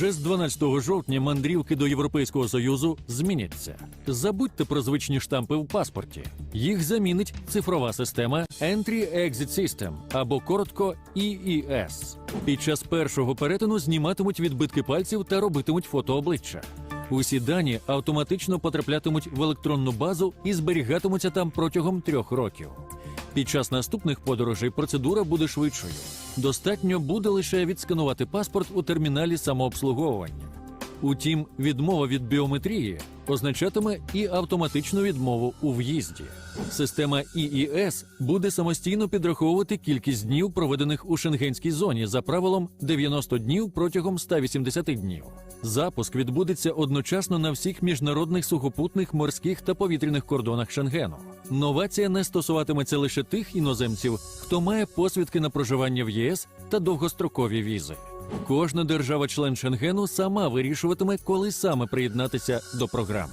Вже з 12 жовтня мандрівки до Європейського Союзу зміняться. Забудьте про звичні штампи в паспорті. Їх замінить цифрова система Entry-Exit System або коротко EES. Під час першого перетину зніматимуть відбитки пальців та робитимуть фото обличчя. Усі дані автоматично потраплятимуть в електронну базу і зберігатимуться там протягом трьох років. Під час наступних подорожей процедура буде швидшою. Достатньо буде лише відсканувати паспорт у терміналі самообслуговування. Утім, відмова від біометрії означатиме і автоматичну відмову у в'їзді. Система ІІС буде самостійно підраховувати кількість днів, проведених у шенгенській зоні за правилом 90 днів протягом 180 днів. Запуск відбудеться одночасно на всіх міжнародних сухопутних, морських та повітряних кордонах Шенгену. Новація не стосуватиметься лише тих іноземців, хто має посвідки на проживання в ЄС та довгострокові візи. Кожна держава-член Шенгену сама вирішуватиме, коли саме приєднатися до програми.